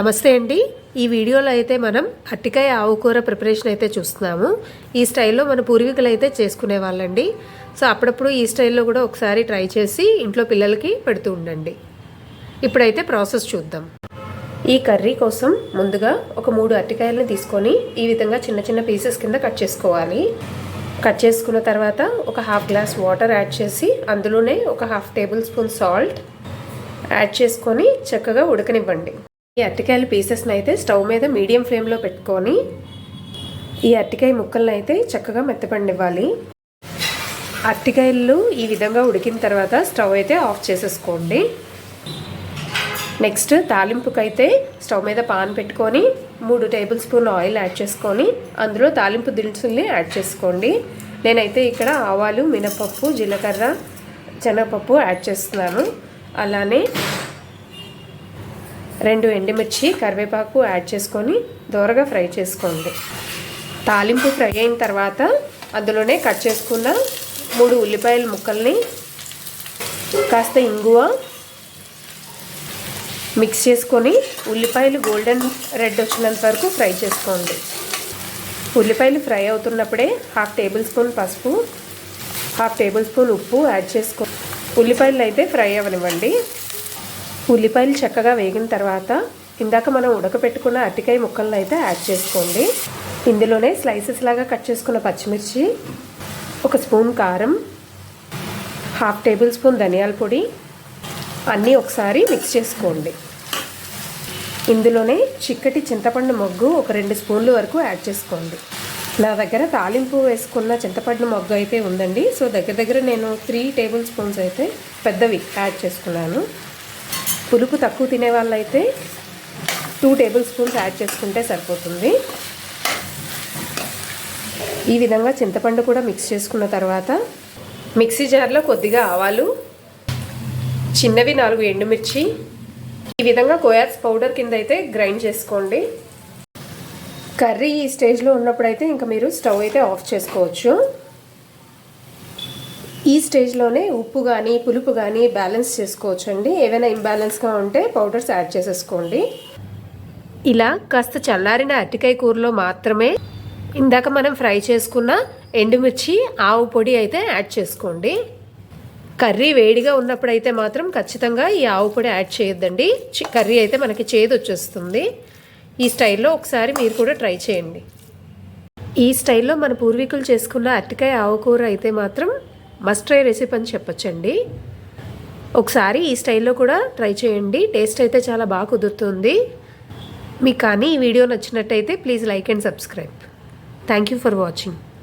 నమస్తే అండి. ఈ వీడియోలో అయితే మనం అట్టికాయ ఆవుకూర ప్రిపరేషన్ అయితే చూస్తున్నాము. ఈ స్టైల్లో మన పూర్వీకులు అయితే చేసుకునే వాళ్ళండి. సో అప్పుడప్పుడు ఈ స్టైల్లో కూడా ఒకసారి ట్రై చేసి ఇంట్లో పిల్లలకి పెడుతూ ఉండండి. ఇప్పుడైతే ప్రాసెస్ చూద్దాం. ఈ కర్రీ కోసం ముందుగా ఒక మూడు అట్టికాయలను తీసుకొని ఈ విధంగా చిన్న చిన్న పీసెస్ కింద కట్ చేసుకోవాలి. కట్ చేసుకున్న తర్వాత ఒక హాఫ్ గ్లాస్ వాటర్ యాడ్ చేసి అందులోనే ఒక half tablespoon salt add చేసుకొని చక్కగా ఉడకనివ్వండి. ఈ అరటికాయల పీసెస్ని అయితే స్టవ్ మీద మీడియం ఫ్లేమ్లో పెట్టుకొని ఈ అరటికాయ ముక్కలను అయితే చక్కగా మెత్తపండివ్వాలి. అరటికాయలు ఈ విధంగా ఉడికిన తర్వాత స్టవ్ అయితే ఆఫ్ చేసేసుకోండి. నెక్స్ట్ తాలింపుకైతే స్టవ్ మీద పాన్ పెట్టుకొని మూడు టేబుల్ స్పూన్ ఆయిల్ యాడ్ చేసుకొని అందులో తాలింపు దినుసుల్ని యాడ్ చేసుకోండి. నేనైతే ఇక్కడ ఆవాలు మినపప్పు జీలకర్ర శనగపప్పు యాడ్ చేస్తున్నాను. అలానే రెండు ఎండుమిర్చి కరివేపాకు యాడ్ చేసుకొని దూరగా ఫ్రై చేసుకోండి. తాలింపు ఫ్రై అయిన తర్వాత అందులోనే కట్ చేసుకున్న మూడు ఉల్లిపాయల ముక్కల్ని కాస్త ఇంగువ మిక్స్ చేసుకొని ఉల్లిపాయలు గోల్డెన్ రెడ్ వచ్చినంత వరకు ఫ్రై చేసుకోండి. ఉల్లిపాయలు ఫ్రై అవుతున్నప్పుడే హాఫ్ టేబుల్ స్పూన్ పసుపు హాఫ్ టేబుల్ స్పూన్ ఉప్పు యాడ్ చేసుకో ఉల్లిపాయలు అయితే ఫ్రై అవ్వనివ్వండి. ఉల్లిపాయలు చక్కగా వేగిన తర్వాత ఇందాక మనం ఉడకపెట్టుకున్న అరటికాయ ముక్కలను అయితే యాడ్ చేసుకోండి. ఇందులోనే స్లైసెస్ లాగా కట్ చేసుకున్న పచ్చిమిర్చి ఒక స్పూన్ కారం హాఫ్ టేబుల్ స్పూన్ ధనియాల పొడి అన్నీ ఒకసారి మిక్స్ చేసుకోండి. ఇందులోనే చిక్కటి చింతపండు మొగ్గు ఒక రెండు స్పూన్ల వరకు యాడ్ చేసుకోండి. నా దగ్గర తాలింపు వేసుకున్న చింతపండు మొగ్గు అయితే ఉందండి. సో దగ్గర దగ్గర నేను త్రీ టేబుల్ స్పూన్స్ అయితే పెద్దవి యాడ్ చేసుకున్నాను. పులుపు తక్కువ తినే వాళ్ళైతే టూ టేబుల్ స్పూన్స్ యాడ్ చేసుకుంటే సరిపోతుంది. ఈ విధంగా చింతపండు కూడా మిక్స్ చేసుకున్న తర్వాత మిక్సీ జార్లో కొద్దిగా ఆవాలు చిన్నవి నాలుగు ఎండుమిర్చి ఈ విధంగా కోయాస్ పౌడర్ కింద అయితే గ్రైండ్ చేసుకోండి. కర్రీ ఈ స్టేజ్లో ఉన్నప్పుడైతే ఇంకా మీరు స్టవ్ అయితే ఆఫ్ చేసుకోవచ్చు. ఈ స్టేజ్లోనే ఉప్పు కానీ పులుపు కానీ బ్యాలెన్స్ చేసుకోవచ్చు అండి ఏవైనా ఇంబ్యాలెన్స్గా ఉంటే పౌడర్స్ యాడ్ చేసేసుకోండి. ఇలా కాస్త చల్లారిన అరటికాయ కూరలో మాత్రమే ఇందాక మనం ఫ్రై చేసుకున్న ఎండుమిర్చి ఆవు పొడి అయితే యాడ్ చేసుకోండి. కర్రీ వేడిగా ఉన్నప్పుడైతే మాత్రం ఖచ్చితంగా ఈ ఆవు పొడి యాడ్ చేయొద్దండి. కర్రీ అయితే మనకి చేదు వచ్చేస్తుంది. ఈ స్టైల్లో ఒకసారి మీరు కూడా ట్రై చేయండి. ఈ స్టైల్లో మన పూర్వీకులు చేసుకున్న అరటికాయ ఆవు కూర అయితే మాత్రం మస్ట్ ట్రై రెసిపీ అని చెప్పొచ్చండి. ఒకసారి ఈ స్టైల్లో కూడా ట్రై చేయండి. టేస్ట్ అయితే చాలా బాగా కుదురుతుంది. మీకు కానీ ఈ వీడియో నచ్చినట్టయితే please like and subscribe. Thank you for watching.